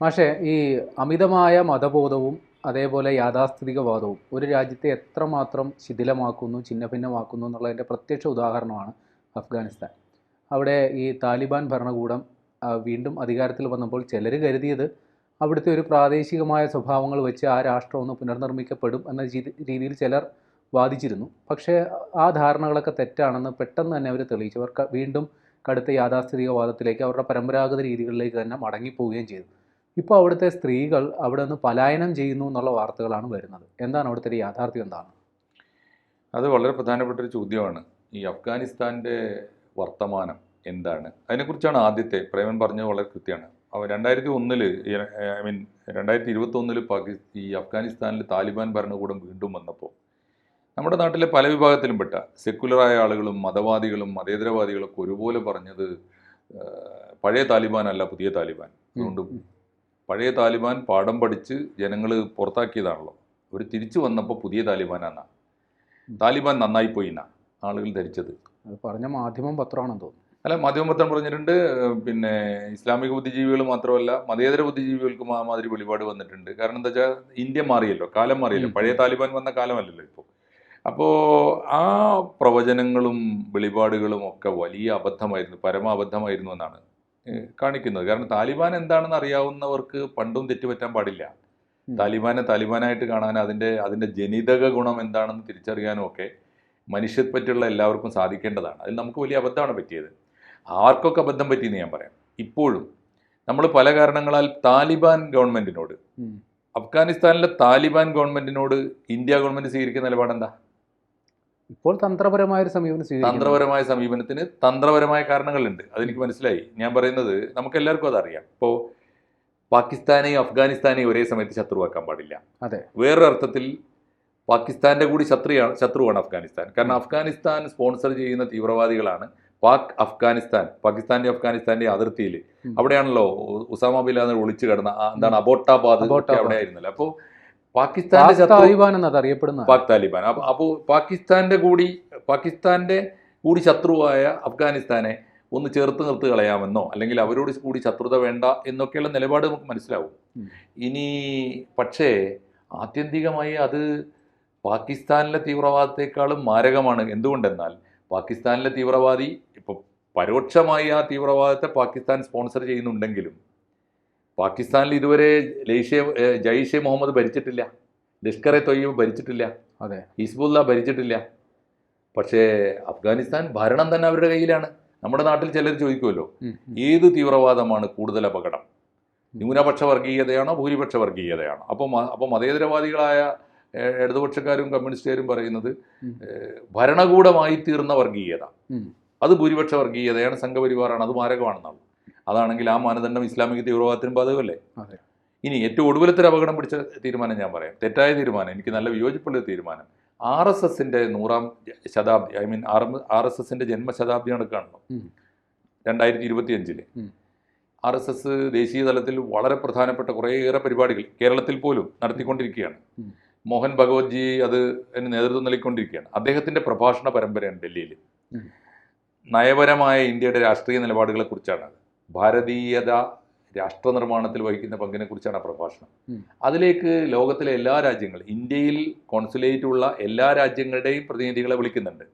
പക്ഷേ ഈ അമിതമായ മതബോധവും അതേപോലെ യാഥാസ്ഥിതികവാദവും ഒരു രാജ്യത്തെ എത്രമാത്രം ശിഥിലമാക്കുന്നു ഛിന്നഭിന്നമാക്കുന്നു എന്നുള്ളതിന്റെ പ്രത്യക്ഷ ഉദാഹരണമാണ് അഫ്ഗാനിസ്ഥാൻ. അവിടെ ഈ താലിബാൻ ഭരണകൂടം വീണ്ടും അധികാരത്തിൽ വന്നപ്പോൾ ചിലർ കരുതിയത് അവിടുത്തെ ഒരു പ്രാദേശികമായ സ്വഭാവങ്ങൾ വെച്ച് ആ രാഷ്ട്രം ഒന്ന് പുനർനിർമ്മിക്കപ്പെടും എന്ന രീതിയിൽ ചിലർ വാദിച്ചിരുന്നു. പക്ഷേ ആ ധാരണകളൊക്കെ തെറ്റാണെന്ന് പെട്ടെന്ന് തന്നെ അവർ തെളിയിച്ചു. അവർ വീണ്ടും കടുത്ത യാഥാസ്ഥിതികവാദത്തിലേക്ക് അവരുടെ പരമ്പരാഗത രീതികളിലേക്ക് തന്നെ മടങ്ങിപ്പോവുകയും ചെയ്തു. ഇപ്പോൾ അവിടുത്തെ സ്ത്രീകൾ അവിടെ നിന്ന് പലായനം ചെയ്യുന്നു എന്നുള്ള വാർത്തകളാണ് വരുന്നത്. എന്താണ് അവിടുത്തെ ഒരു യാഥാർത്ഥ്യം എന്താണ്? അത് വളരെ പ്രധാനപ്പെട്ട ഒരു ചോദ്യമാണ്. ഈ അഫ്ഗാനിസ്ഥാന്റെ വർത്തമാനം എന്താണ്? അതിനെക്കുറിച്ചാണ് ആദ്യത്തെ പ്രേമൻ പറഞ്ഞത് വളരെ കൃത്യമാണ്. അവ രണ്ടായിരത്തി ഒന്നിൽ ഐ മീൻ രണ്ടായിരത്തി ഇരുപത്തി പാകിസ്ഥാൻ പാകി ഈ അഫ്ഗാനിസ്ഥാനിൽ താലിബാൻ ഭരണകൂടം വീണ്ടും വന്നപ്പോൾ നമ്മുടെ നാട്ടിലെ പല വിഭാഗത്തിലും പെട്ട സെക്കുലറായ ആളുകളും മതവാദികളും മതേതരവാദികളൊക്കെ ഒരുപോലെ പറഞ്ഞത് പഴയ താലിബാൻ അല്ല പുതിയ താലിബാൻ. അതുകൊണ്ട് പഴയ താലിബാൻ പാഠം പഠിച്ച് ജനങ്ങൾ പുറത്താക്കിയതാണല്ലോ. ഒരു തിരിച്ചു വന്നപ്പോൾ പുതിയ താലിബാനാണ് താലിബാൻ നന്നായി പോയി എന്നാ ആളുകൾ ധരിച്ചത്. അത് പറഞ്ഞ മാധ്യമം പത്രമാണെന്ന് തോന്നുന്നു. അല്ല മാധ്യമം പത്രം പറഞ്ഞിട്ടുണ്ട് പിന്നെ ഇസ്ലാമിക ബുദ്ധിജീവികൾ മാത്രമല്ല മതേതര ബുദ്ധിജീവികൾക്കും ആ മാതിരി വെളിപാട് വന്നിട്ടുണ്ട്. കാരണം എന്താ വെച്ചാൽ ഇന്ത്യ മാറിയല്ലോ കാലം മാറിയല്ലോ. പഴയ താലിബാൻ വന്ന കാലമല്ലല്ലോ ഇപ്പോൾ അപ്പോൾ ആ പ്രവചനങ്ങളും വെളിപാടുകളും ഒക്കെ വലിയ അബദ്ധമായിരുന്നു പരമാബദ്ധമായിരുന്നു എന്നാണ് കാണിക്കുന്നത്. കാരണം താലിബാൻ എന്താണെന്ന് അറിയാവുന്നവർക്ക് പണ്ടും തെറ്റുപറ്റാൻ പാടില്ല. താലിബാനെ താലിബാനായിട്ട് കാണാൻ അതിന്റെ അതിന്റെ ജനിതക ഗുണം എന്താണെന്ന് തിരിച്ചറിയാനും ഒക്കെ മനുഷ്യപ്പറ്റുള്ള എല്ലാവർക്കും സാധിക്കേണ്ടതാണ്. അതിൽ നമുക്ക് വലിയ അബദ്ധമാണ് പറ്റിയത്. ആർക്കൊക്കെ അബദ്ധം പറ്റിയെന്ന് ഞാൻ പറയാം. ഇപ്പോഴും നമ്മൾ പല കാരണങ്ങളാൽ താലിബാൻ ഗവൺമെന്റിനോട് അഫ്ഗാനിസ്ഥാനിലെ താലിബാൻ ഗവൺമെന്റിനോട് ഇന്ത്യ ഗവൺമെന്റ് സ്വീകരിക്കുന്ന നിലപാടെന്താ? ഇപ്പോൾ തന്ത്രപരമായ ഒരു സമീപനം തന്ത്രപരമായ സമീപനത്തിന് തന്ത്രപരമായ കാരണങ്ങളുണ്ട്. അതെനിക്ക് മനസ്സിലായി. ഞാൻ പറയുന്നത് നമുക്ക് എല്ലാവർക്കും അതറിയാം. ഇപ്പോൾ പാകിസ്ഥാനെയും അഫ്ഗാനിസ്ഥാനെയും ഒരേ സമയത്ത് ശത്രുവാക്കാൻ പാടില്ല. അതെ. വേറൊരർത്ഥത്തിൽ പാകിസ്ഥാന്റെ കൂടി ശത്രുയാണ് ശത്രുവാണ് അഫ്ഗാനിസ്ഥാൻ. കാരണം അഫ്ഗാനിസ്ഥാൻ സ്പോൺസർ ചെയ്യുന്ന തീവ്രവാദികളാണ് പാക് അഫ്ഗാനിസ്ഥാൻ പാകിസ്ഥാന്റെ അഫ്ഗാനിസ്ഥാന്റെ അതിർത്തിയിൽ അവിടെയാണല്ലോ ഉസാമ ബിൻ ലാദൻ ഒളിച്ചു കിടന്ന എന്താണ് അബോട്ടാബാദ്. അവിടെ ആയിരുന്നല്ലോ അപ്പോൾ പാകിസ്ഥാന്റെ താലിബാൻ എന്നത് അറിയപ്പെടുന്ന പാക് താലിബാൻ. അപ്പോൾ അപ്പോൾ പാകിസ്ഥാന്റെ കൂടി പാകിസ്ഥാന്റെ കൂടി ശത്രുവായ അഫ്ഗാനിസ്ഥാനെ ഒന്ന് ചേർത്ത് നിർത്ത് കളയാമെന്നോ അല്ലെങ്കിൽ അവരോട് കൂടി ശത്രുത വേണ്ട എന്നൊക്കെയുള്ള നിലപാട് നമുക്ക് മനസ്സിലാവും. ഇനി പക്ഷേ ആത്യന്തികമായി അത് പാകിസ്ഥാനിലെ തീവ്രവാദത്തെക്കാളും മാരകമാണ്. എന്തുകൊണ്ടെന്നാൽ പാകിസ്ഥാനിലെ തീവ്രവാദി ഇപ്പോൾ പരോക്ഷമായി ആ തീവ്രവാദത്തെ പാകിസ്ഥാൻ സ്പോൺസർ ചെയ്യുന്നുണ്ടെങ്കിലും പാകിസ്ഥാനിൽ ഇതുവരെ ലൈഷെ ജയ്ഷെ മുഹമ്മദ് ഭരിച്ചിട്ടില്ല. ലഷ്കർ എ തൊയ്യബ് ഭരിച്ചിട്ടില്ല. അതെ. ഹിസ്ബുല്ല ഭരിച്ചിട്ടില്ല. പക്ഷേ അഫ്ഗാനിസ്ഥാൻ ഭരണം തന്നെ അവരുടെ കയ്യിലാണ്. നമ്മുടെ നാട്ടിൽ ചിലർ ചോദിക്കുമല്ലോ. ഏത് തീവ്രവാദമാണ് കൂടുതൽ അപകടം? ന്യൂനപക്ഷ വർഗീയതയാണോ ഭൂരിപക്ഷ വർഗീയതയാണോ? അപ്പോൾ അപ്പോൾ മതേതരവാദികളായ ഇടതുപക്ഷക്കാരും കമ്മ്യൂണിസ്റ്റുകാരും പറയുന്നത്. ഭരണകൂടമായി തീർന്ന വർഗീയത. അത് ഭൂരിപക്ഷ വർഗീയതയാണ് സംഘപരിവാറാണ് അത് മാരകമാണെന്നാണ്. അതാണെങ്കിൽ ആ മാനദണ്ഡം ഇസ്ലാമിക തീവ്രവാദത്തിനും ബാധകമല്ലേ? ഇനി ഏറ്റവും ഒടുവിലത്തെ ഒരു അപകടം പിടിച്ച തീരുമാനം ഞാൻ പറയാം. തെറ്റായ തീരുമാനം എനിക്ക് നല്ല വിയോജിപ്പുള്ള തീരുമാനം. ആർ എസ് എസിന്റെ നൂറാം ശതാബ്ദി I mean R R S എസിന്റെ ജന്മശതാബ്ദി നടക്കുകയാണല്ലോ. രണ്ടായിരത്തി ഇരുപത്തി അഞ്ചിൽ ആർ എസ് എസ് ദേശീയ തലത്തിൽ വളരെ പ്രധാനപ്പെട്ട കുറേയേറെ പരിപാടികൾ കേരളത്തിൽ പോലും നടത്തിക്കൊണ്ടിരിക്കുകയാണ്. മോഹൻ ഭഗവത്ജി അത് നേതൃത്വം നൽകിക്കൊണ്ടിരിക്കുകയാണ്. അദ്ദേഹത്തിന്റെ പ്രഭാഷണ പരമ്പരയാണ് ഡൽഹിയിൽ നയപരമായ ഇന്ത്യയുടെ രാഷ്ട്രീയ നിലപാടുകളെ കുറിച്ചാണ് അത് ഭാരതീയത രാഷ്ട്ര നിർമ്മാണത്തിൽ വഹിക്കുന്ന പങ്കിനെ കുറിച്ചാണ് ആ പ്രഭാഷണം അതിലേക്ക് ലോകത്തിലെ എല്ലാ രാജ്യങ്ങളും ഇന്ത്യയിൽ കോൺസുലേറ്റ് ഉള്ള എല്ലാ രാജ്യങ്ങളുടെയും പ്രതിനിധികളെ വിളിക്കുന്നുണ്ട്.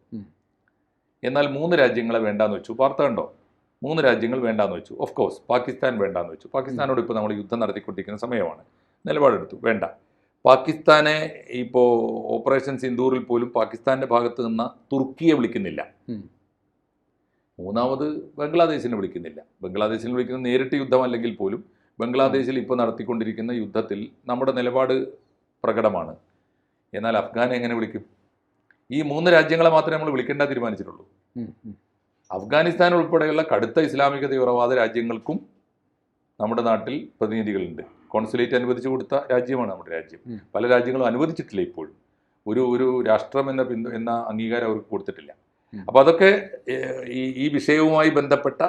എന്നാൽ മൂന്ന് രാജ്യങ്ങളെ വേണ്ടാന്ന് വെച്ചു. വാർത്ത കണ്ടോ? മൂന്ന് രാജ്യങ്ങൾ വേണ്ടാന്ന് വെച്ചു. ഓഫ് കോഴ്സ് പാകിസ്ഥാൻ വേണ്ടാന്ന് വെച്ചു. പാകിസ്ഥാനോട് ഇപ്പോൾ നമ്മൾ യുദ്ധം നടത്തിക്കൊണ്ടിരിക്കുന്ന സമയമാണ്. നിലപാടെടുത്തു. വേണ്ട. പാകിസ്ഥാനെ ഇപ്പോൾ ഓപ്പറേഷൻ സിന്ദൂറിൽ പോലും പാകിസ്ഥാന്റെ ഭാഗത്ത് നിന്ന് തുർക്കിയെ വിളിക്കുന്നില്ല. മൂന്നാമത് ബംഗ്ലാദേശിനെ വിളിക്കുന്നില്ല. ബംഗ്ലാദേശിനെ വിളിക്കുന്ന നേരിട്ട് യുദ്ധമല്ലെങ്കിൽ പോലും ബംഗ്ലാദേശിൽ ഇപ്പോൾ നടത്തിക്കൊണ്ടിരിക്കുന്ന യുദ്ധത്തിൽ നമ്മുടെ നിലപാട് പ്രകടമാണ്. എന്നാൽ അഫ്ഗാനെ എങ്ങനെ വിളിക്കും? ഈ മൂന്ന് രാജ്യങ്ങളെ മാത്രമേ നമ്മൾ വിളിക്കേണ്ട തീരുമാനിച്ചിട്ടുള്ളൂ. അഫ്ഗാനിസ്ഥാൻ ഉൾപ്പെടെയുള്ള കടുത്ത ഇസ്ലാമിക തീവ്രവാദ രാജ്യങ്ങൾക്കും നമ്മുടെ നാട്ടിൽ പ്രതിനിധികളുണ്ട്. കോൺസുലേറ്റ് അനുവദിച്ചു കൊടുത്ത രാജ്യമാണ് നമ്മുടെ രാജ്യം. പല രാജ്യങ്ങളും അനുവദിച്ചിട്ടില്ല ഇപ്പോഴും. ഒരു ഒരു രാഷ്ട്രം എന്ന പിന്തു എന്ന അംഗീകാരം അവർക്ക് കൊടുത്തിട്ടില്ല. അപ്പോൾ അതൊക്കെ ഈ ഈ വിഷയവുമായി ബന്ധപ്പെട്ട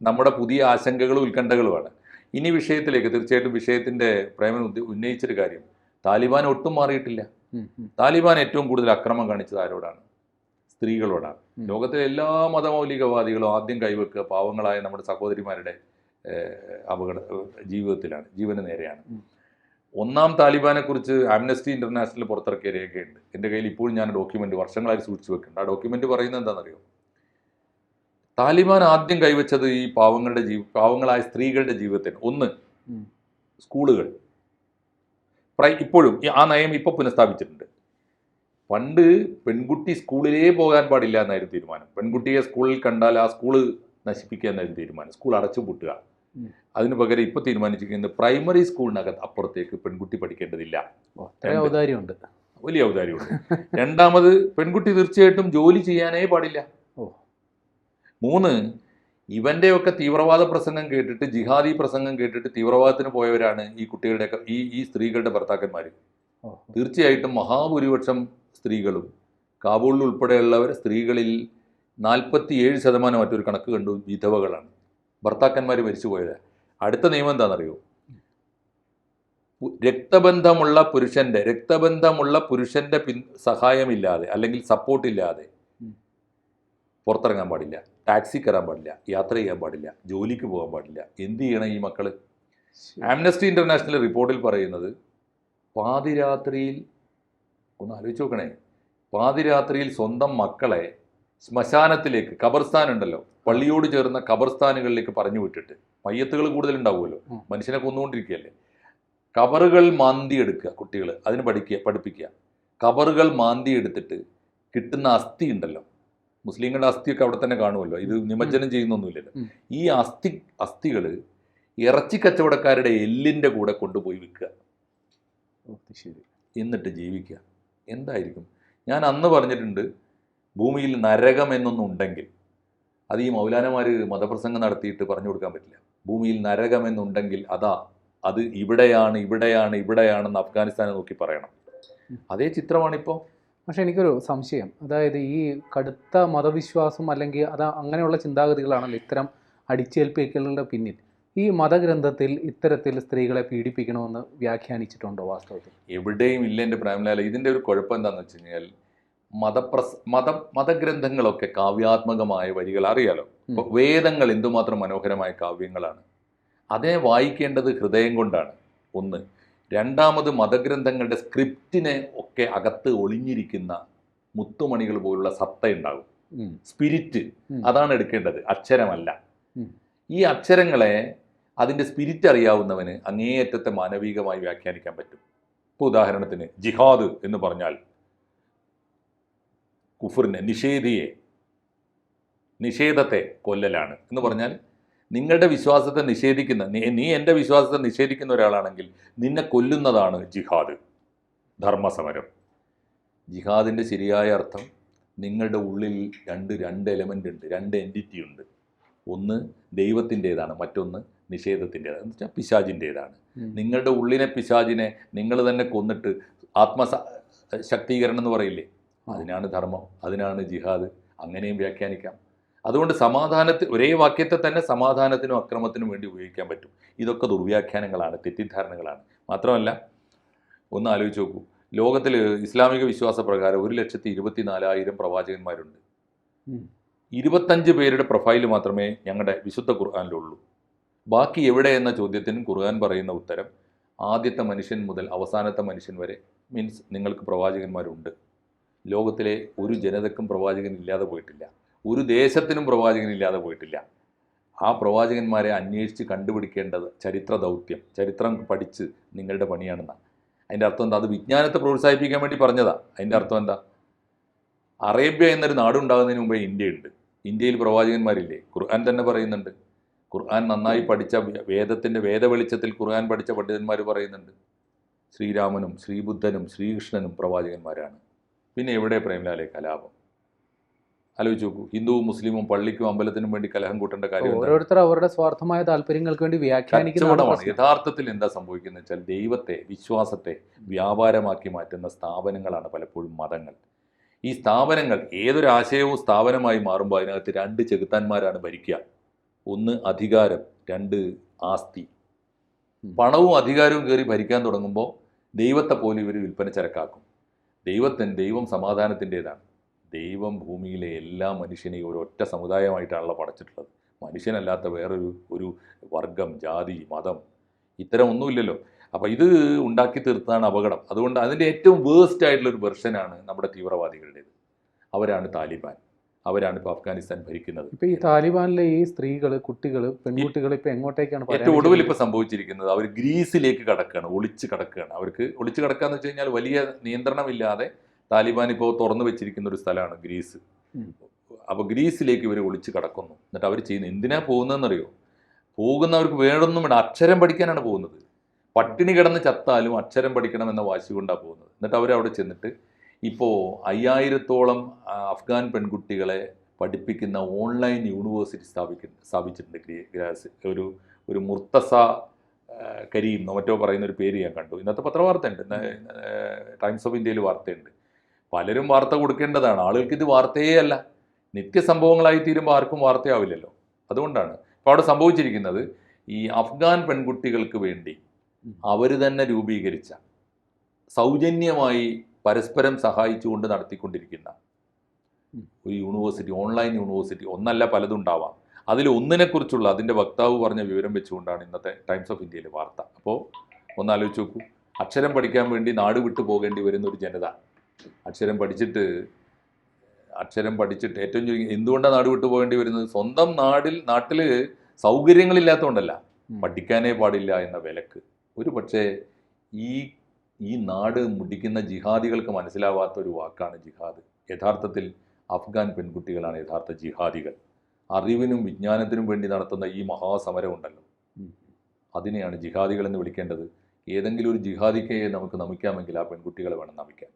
നമ്മുടെ പുതിയ ആശങ്കകളും ഉത്കണ്ഠകളുമാണ്. ഇനി വിഷയത്തിലേക്ക് തീർച്ചയായിട്ടും വിഷയത്തിന്റെ പ്രേമൻ ഉന്നയിച്ചൊരു കാര്യം. താലിബാൻ ഒട്ടും മാറിയിട്ടില്ല. താലിബാൻ ഏറ്റവും കൂടുതൽ അക്രമം കാണിച്ചത് ആരോടാണ്? സ്ത്രീകളോടാണ്. ലോകത്തിലെ എല്ലാ മതമൗലികവാദികളും ആദ്യം കൈവെക്കുക പാവങ്ങളായ നമ്മുടെ സഹോദരിമാരുടെ അപകട ജീവിതത്തിലാണ് ജീവന് നേരെയാണ്. ഒന്നാം താലിബാനെ കുറിച്ച് ആംനസ്റ്റി ഇന്റർനാഷണൽ പുറത്തിറക്കിയ രേഖയുണ്ട് എന്റെ കയ്യിൽ ഇപ്പോഴും ഞാൻ ഡോക്യുമെന്റ് വർഷങ്ങളായി സൂക്ഷിച്ചു വെക്കുന്നുണ്ട്. ആ ഡോക്യുമെന്റ് പറയുന്നത് എന്താണെന്നറിയോ? താലിബാൻ ആദ്യം കൈവച്ചത് ഈ പാവങ്ങളുടെ ജീവ പാവങ്ങളായ സ്ത്രീകളുടെ ജീവിതത്തിന് ഒന്ന് സ്കൂളുകൾ. പ്രൈ ഇപ്പോഴും ആ നയം ഇപ്പോൾ പുനഃസ്ഥാപിച്ചിട്ടുണ്ട്. പണ്ട് പെൺകുട്ടി സ്കൂളിലേ പോകാൻ പാടില്ല എന്നായിരുന്നു തീരുമാനം. പെൺകുട്ടിയെ സ്കൂളിൽ കണ്ടാൽ ആ സ്കൂൾ നശിപ്പിക്കുക എന്നായിരുന്നു തീരുമാനം. സ്കൂൾ അടച്ചു പൂട്ടുക. അതിന് പകരം ഇപ്പോൾ തീരുമാനിച്ചിരിക്കുന്നത് പ്രൈമറി സ്കൂളിനകത്ത് അപ്പുറത്തേക്ക് പെൺകുട്ടി പഠിക്കേണ്ടതില്ല. ഔദാര്യമുണ്ട്. വലിയ ഔദാര്യമുണ്ട്. രണ്ടാമത് പെൺകുട്ടി തീർച്ചയായിട്ടും ജോലി ചെയ്യാനേ പാടില്ല. മൂന്ന് ഇവന്റെയൊക്കെ തീവ്രവാദ പ്രസംഗം കേട്ടിട്ട് ജിഹാദി പ്രസംഗം കേട്ടിട്ട് തീവ്രവാദത്തിന് പോയവരാണ് ഈ കുട്ടികളുടെയൊക്കെ ഈ ഈ സ്ത്രീകളുടെ ഭർത്താക്കന്മാർ തീർച്ചയായിട്ടും മഹാഭൂരിപക്ഷം സ്ത്രീകളും കാബൂളിൽ ഉൾപ്പെടെയുള്ളവർ സ്ത്രീകളിൽ നാൽപ്പത്തിയേഴ് ശതമാനം മറ്റൊരു കണക്ക് കണ്ടു വിധവകളാണ്. ഭർത്താക്കന്മാർ മരിച്ചുപോയത്. അടുത്ത നിയമം എന്താണെന്നറിയോ? രക്തബന്ധമുള്ള പുരുഷന്റെ രക്തബന്ധമുള്ള പുരുഷന്റെ പിൻ സഹായമില്ലാതെ അല്ലെങ്കിൽ സപ്പോർട്ടില്ലാതെ ഇല്ലാതെ പുറത്തിറങ്ങാൻ പാടില്ല ടാക്സി കയറാൻ പാടില്ല യാത്ര ചെയ്യാൻ പാടില്ല ജോലിക്ക് പോകാൻ പാടില്ല. എന്ത് ചെയ്യണം ഈ മക്കൾ ആംനസ്റ്റി ഇന്റർനാഷണൽ റിപ്പോർട്ടിൽ പറയുന്നത് പാതിരാത്രിയിൽ ഒന്ന് ആലോചിച്ച് നോക്കണേ. പാതിരാത്രിയിൽ സ്വന്തം മക്കളെ ശ്മശാനത്തിലേക്ക് ഖബർസ്ഥാൻ ഉണ്ടല്ലോ പള്ളിയോട് ചേർന്ന ഖബർസ്ഥാനുകളിലേക്ക് പറഞ്ഞു വിട്ടിട്ട് മയ്യത്തുകൾ കൂടുതലുണ്ടാവുമല്ലോ. മനുഷ്യനെ കൊന്നുകൊണ്ടിരിക്കുകയല്ലേ. കബറുകൾ മാന്തി എടുക്കുക കുട്ടികൾ അതിന് പഠിക്കുക പഠിപ്പിക്കുക. കബറുകൾ മാന്തി എടുത്തിട്ട് കിട്ടുന്ന അസ്ഥി ഉണ്ടല്ലോ. മുസ്ലിങ്ങളുടെ അസ്ഥിയൊക്കെ അവിടെ തന്നെ കാണുമല്ലോ. ഇത് നിമജ്ജനം ചെയ്യുന്നൊന്നുമില്ലല്ലോ. ഈ അസ്ഥി അസ്ഥികൾ ഇറച്ചി കച്ചവടക്കാരുടെ എല്ലിന്റെ കൂടെ കൊണ്ടുപോയി വിൽക്കുക. ശരി. എന്നിട്ട് ജീവിക്കുക. എന്തായിരിക്കും? ഞാൻ അന്ന് പറഞ്ഞിട്ടുണ്ട് ഭൂമിയിൽ നരകം എന്നൊന്നും ഉണ്ടെങ്കിൽ അത് ഈ മൗലാനമാർ മതപ്രസംഗം നടത്തിയിട്ട് പറഞ്ഞു കൊടുക്കാൻ പറ്റില്ല. ഭൂമിയിൽ നരകം എന്നുണ്ടെങ്കിൽ അതാ അത് ഇവിടെയാണ് ഇവിടെയാണ് ഇവിടെയാണെന്ന് അഫ്ഗാനിസ്ഥാനെ നോക്കി പറയണം. അതേ ചിത്രമാണിപ്പോൾ പക്ഷെ എനിക്കൊരു സംശയം. അതായത് ഈ കടുത്ത മതവിശ്വാസം അല്ലെങ്കിൽ അത് അങ്ങനെയുള്ള ചിന്താഗതികളാണല്ലോ ഇത്തരം അടിച്ചേൽപ്പിക്കലുകളുടെ പിന്നിൽ. ഈ മതഗ്രന്ഥത്തിൽ ഇത്തരത്തിൽ സ്ത്രീകളെ പീഡിപ്പിക്കണമെന്ന് വ്യാഖ്യാനിച്ചിട്ടുണ്ടോ വാസ്തവത്തിൽ? എവിടെയും ഇല്ല എന്റെ പ്രേമലാല. ഇതിന്റെ ഒരു കുഴപ്പം എന്താണെന്ന് വെച്ച് കഴിഞ്ഞാൽ മതപ്രസ് മത മതഗ്രന്ഥങ്ങളൊക്കെ കാവ്യാത്മകമായ വരികൾ അറിയാലോ? വേദങ്ങൾ എന്തുമാത്രം മനോഹരമായ കാവ്യങ്ങളാണ്. അതിനെ വായിക്കേണ്ടത് ഹൃദയം കൊണ്ടാണ്. ഒന്ന് രണ്ടാമത് മതഗ്രന്ഥങ്ങളുടെ സ്ക്രിപ്റ്റിനെ ഒക്കെ അകത്ത് ഒളിഞ്ഞിരിക്കുന്ന മുത്തുമണികൾ പോലുള്ള സത്ത ഉണ്ടാകും സ്പിരിറ്റ് അതാണ് എടുക്കേണ്ടത്. അക്ഷരമല്ല. ഈ അക്ഷരങ്ങളെ അതിന്റെ സ്പിരിറ്റ് അറിയാവുന്നവന് അങ്ങേയറ്റത്തെ മാനവികമായി വ്യാഖ്യാനിക്കാൻ പറ്റും. ഇപ്പോൾ ഉദാഹരണത്തിന് ജിഹാദ് എന്ന് പറഞ്ഞാൽ കുഫറിനെ നിഷേധിയെ നിഷേധത്തെ കൊല്ലലാണ്. എന്ന് പറഞ്ഞാൽ നിങ്ങളുടെ വിശ്വാസത്തെ നിഷേധിക്കുന്ന നീ എന്റെ വിശ്വാസത്തെ നിഷേധിക്കുന്ന ഒരാളാണെങ്കിൽ നിന്നെ കൊല്ലുന്നതാണ് ജിഹാദ് ധർമ്മസമരം. ജിഹാദിന്റെ ശരിയായ അർത്ഥം നിങ്ങളുടെ ഉള്ളിൽ രണ്ട് രണ്ട് എലമെന്റ് ഉണ്ട് രണ്ട് എന്റിറ്റി ഉണ്ട്. ഒന്ന് ദൈവത്തിന്റേതാണ് മറ്റൊന്ന് നിഷേധത്തിന്റേതാണ്. എന്ന് വെച്ചാൽ പിശാജിന്റേതാണ് നിങ്ങളുടെ ഉള്ളിനെ പിശാജിനെ നിങ്ങൾ തന്നെ കൊന്നിട്ട് ആത്മ ശക്തീകരണം എന്ന് പറയില്ലേ? അതിനാണ് ധർമ്മം അതിനാണ് ജിഹാദ് അങ്ങനെയും വ്യാഖ്യാനിക്കാം. അതുകൊണ്ട് സമാധാനത്തിൽ ഒരേ വാക്യത്തെ തന്നെ സമാധാനത്തിനും അക്രമത്തിനും വേണ്ടി ഉപയോഗിക്കാൻ പറ്റും. ഇതൊക്കെ ദുർവ്യാഖ്യാനങ്ങളാണ് തെറ്റിദ്ധാരണകളാണ്. മാത്രമല്ല ഒന്ന് ആലോചിച്ച് നോക്കൂ. ലോകത്തിൽ ഇസ്ലാമിക വിശ്വാസ പ്രകാരം ഒരു ലക്ഷത്തി ഇരുപത്തി നാലായിരം പ്രവാചകന്മാരുണ്ട്. ഇരുപത്തഞ്ച് പേരുടെ പ്രൊഫൈൽ മാത്രമേ ഞങ്ങളുടെ വിശുദ്ധ ഖുർആാനിലുള്ളൂ. ബാക്കി എവിടെ എന്ന ചോദ്യത്തിന് ഖുർആൻ പറയുന്ന ഉത്തരം ആദ്യത്തെ മനുഷ്യൻ മുതൽ അവസാനത്തെ മനുഷ്യൻ വരെ മീൻസ് നിങ്ങൾക്ക് പ്രവാചകന്മാരുണ്ട്. ലോകത്തിലെ ഒരു ജനതക്കും പ്രവാചകൻ ഇല്ലാതെ പോയിട്ടില്ല. ഒരു ദേശത്തിനും പ്രവാചകൻ ഇല്ലാതെ പോയിട്ടില്ല. ആ പ്രവാചകന്മാരെ അന്വേഷിച്ച് കണ്ടുപിടിക്കേണ്ടത് ചരിത്ര ദൗത്യം ചരിത്രം പഠിച്ച് നിങ്ങളുടെ പണിയാണെന്നാണ് അതിന്റെ അർത്ഥം എന്താ? അത് വിജ്ഞാനത്തെ പ്രോത്സാഹിപ്പിക്കാൻ വേണ്ടി പറഞ്ഞതാ. അതിന്റെ അർത്ഥം എന്താ? അറേബ്യ എന്നൊരു നാടുണ്ടാകുന്നതിന് മുമ്പേ ഇന്ത്യയുണ്ട്. ഇന്ത്യയിൽ പ്രവാചകന്മാരില്ലേ? ഖുർആൻ തന്നെ പറയുന്നുണ്ട്. ഖുർആൻ നന്നായി പഠിച്ച വേദത്തിന്റെ വേദവെളിച്ചത്തിൽ ഖുർആൻ പഠിച്ച പണ്ഡിതന്മാർ പറയുന്നുണ്ട്. ശ്രീരാമനും ശ്രീബുദ്ധനും ശ്രീകൃഷ്ണനും പ്രവാചകന്മാരാണ്. പിന്നെ എവിടെ പ്രേംലാലെ കലാപം. ആലോചിച്ച് നോക്കൂ. ഹിന്ദുവും മുസ്ലിമും പള്ളിക്കും അമ്പലത്തിനും വേണ്ടി കലഹം കൂട്ടേണ്ട കാര്യം? ഓരോരുത്തർ അവരുടെ സ്വാർത്ഥമായ താല്പര്യങ്ങൾക്ക് വേണ്ടി വ്യാഖ്യാനിക്കുന്നതാണ് യഥാർത്ഥത്തിൽ എന്താ സംഭവിക്കുന്നത് വെച്ചാൽ ദൈവത്തെ വിശ്വാസത്തെ വ്യാപാരമാക്കി മാറ്റുന്ന സ്ഥാപനങ്ങളാണ് പലപ്പോഴും മതങ്ങൾ. ഈ സ്ഥാപനങ്ങൾ ഏതൊരു ആശയവും സ്ഥാപനമായി മാറുമ്പോൾ അതിനകത്ത് രണ്ട് ചെകുത്താന്മാരാണ് ഭരിക്കുക. ഒന്ന് അധികാരം രണ്ട് ആസ്തി. പണവും അധികാരവും കയറി ഭരിക്കാൻ തുടങ്ങുമ്പോൾ ദൈവത്തെ പോലും ഇവർ വിൽപ്പന ചരക്കാക്കും. ദൈവത്തിന് ദൈവം സമാധാനത്തിന്റെതാണ്. ദൈവം ഭൂമിയിലെ എല്ലാ മനുഷ്യനെയും ഒരൊറ്റ സമുദായമായിട്ടാണല്ലോ പടച്ചിട്ടുള്ളത്. മനുഷ്യനല്ലാത്ത വേറൊരു ഒരു വർഗം ജാതി മതം ഇത്തരം ഒന്നുമില്ലല്ലോ. അപ്പോൾ ഇത് ഉണ്ടാക്കി തീർത്താണ് അപകടം. അതുകൊണ്ട് അതിന്റെ ഏറ്റവും വേസ്റ്റ് ആയിട്ടുള്ള ഒരു വെർഷനാണ് നമ്മുടെ തീവ്രവാദികളുടേത്. അവരാണ് താലിബാൻ. അവരാണ് ഇപ്പോൾ അഫ്ഗാനിസ്ഥാൻ ഭരിക്കുന്നത്. ഇപ്പൊ ഈ താലിബാനിലെ ഈ സ്ത്രീകൾ കുട്ടികൾ പെൺകുട്ടികൾ ഇപ്പൊ എങ്ങോട്ടേക്കാണ് ഏറ്റവും ഒടുവിൽ ഇപ്പൊ ഇപ്പോൾ സംഭവിച്ചിരിക്കുന്നത് അവർ ഗ്രീസിലേക്ക് കടക്കുകയാണ് ഒളിച്ച് കടക്കുകയാണ് അവർക്ക് ഒളിച്ച് കടക്കാന്ന് വെച്ച് കഴിഞ്ഞാൽ വലിയ നിയന്ത്രണമില്ലാതെ താലിബാൻ ഇപ്പോൾ തുറന്നു വെച്ചിരിക്കുന്ന ഒരു സ്ഥലമാണ് ഗ്രീസ്. അപ്പൊ അപ്പോൾ ഗ്രീസിലേക്ക് ഇവർ ഒളിച്ച് കടക്കുന്നു. എന്നിട്ട് അവർ ചെയ്യുന്നത് എന്തിനാ പോകുന്നതെന്നറിയോ? പോകുന്നവർക്ക് വേറൊന്നും വേണം അക്ഷരം പഠിക്കാനാണ് പോകുന്നത്. പട്ടിണി കിടന്ന് ചത്താലും അക്ഷരം പഠിക്കണമെന്ന വാശി കൊണ്ടാണ് പോകുന്നത്. എന്നിട്ട് അവർ അവിടെ ചെന്നിട്ട് ഇപ്പോൾ അയ്യായിരത്തോളം അഫ്ഗാൻ പെൺകുട്ടികളെ പഠിപ്പിക്കുന്ന ഓൺലൈൻ യൂണിവേഴ്സിറ്റി സ്ഥാപിക്ക സ്ഥാപിച്ചിട്ടുണ്ട് ഗ്രാസ് ഒരു ഒരു മുർത്തസ കരീം മറ്റോ പറയുന്ന ഒരു പേര് ഞാൻ കണ്ടു. ഇന്നത്തെ പത്രവാർത്തയുണ്ട്. ടൈംസ് ഓഫ് ഇന്ത്യയിൽ വാർത്തയുണ്ട്. പലരും വാർത്ത കൊടുക്കേണ്ടതാണ്. ആളുകൾക്ക് ഇത് വാർത്തയേ അല്ല. നിത്യസംഭവങ്ങളായി തീരുമ്പോൾ ആർക്കും വാർത്തയാവില്ലല്ലോ. അതുകൊണ്ടാണ്. ഇപ്പോൾ അവിടെ സംഭവിച്ചിരിക്കുന്നത് ഈ അഫ്ഗാൻ പെൺകുട്ടികൾക്ക് വേണ്ടി അവർ തന്നെ രൂപീകരിച്ച സൗജന്യമായി പരസ്പരം സഹായിച്ചുകൊണ്ട് നടത്തിക്കൊണ്ടിരിക്കുന്ന ഒരു യൂണിവേഴ്സിറ്റി ഓൺലൈൻ യൂണിവേഴ്സിറ്റി ഒന്നല്ല പലതുണ്ടാവാം അതിൽ ഒന്നിനെക്കുറിച്ചുള്ള അതിന്റെ വക്താവ് പറഞ്ഞ വിവരം വെച്ചുകൊണ്ടാണ് ഇന്നത്തെ ടൈംസ് ഓഫ് ഇന്ത്യയിലെ വാർത്ത. അപ്പോൾ ഒന്നാലോചിച്ച് നോക്കൂ. അക്ഷരം പഠിക്കാൻ വേണ്ടി നാട് വിട്ടു പോകേണ്ടി വരുന്ന ഒരു ജനത. അക്ഷരം പഠിച്ചിട്ട് അക്ഷരം പഠിച്ചിട്ട് ഏറ്റവും ചുരുങ്ങി എന്തുകൊണ്ടാണ് നാട് വിട്ടു പോകേണ്ടി വരുന്നത്? സ്വന്തം നാടിൽ നാട്ടിൽ സൗകര്യങ്ങളില്ലാത്തതുകൊണ്ടല്ല. പഠിക്കാനേ പാടില്ല എന്ന വിലക്ക്. ഒരു പക്ഷേ ഈ ഈ നാട് മുടിക്കുന്ന ജിഹാദികൾക്ക് മനസ്സിലാവാത്ത ഒരു വാക്കാണ് ജിഹാദ്. യഥാർത്ഥത്തിൽ അഫ്ഗാൻ പെൺകുട്ടികളാണ് യഥാർത്ഥ ജിഹാദികൾ. അറിവിനും വിജ്ഞാനത്തിനും വേണ്ടി നടത്തുന്ന ഈ മഹാസമരമുണ്ടല്ലോ. അതിനെയാണ് ജിഹാദികൾ എന്ന് വിളിക്കേണ്ടത്. ഏതെങ്കിലും ഒരു ജിഹാദിക്കയെ നമുക്ക് നമിക്കാമെങ്കിൽ ആ പെൺകുട്ടികളെ വേണം നമിക്കാൻ.